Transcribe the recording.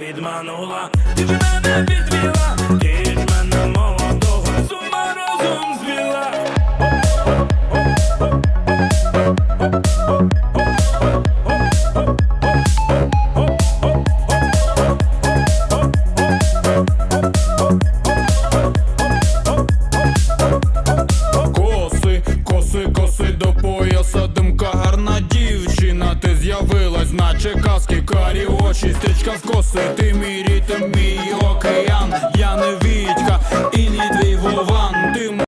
підманула, ти ж мене підвіла, ти ж мене молодого, сума разом звіла. Коси, коси, коси до пояса, димка гарна дівчина, ти з'явила наче каски карі очі, стрічка в коси, ти мій ритм, мій океан, я не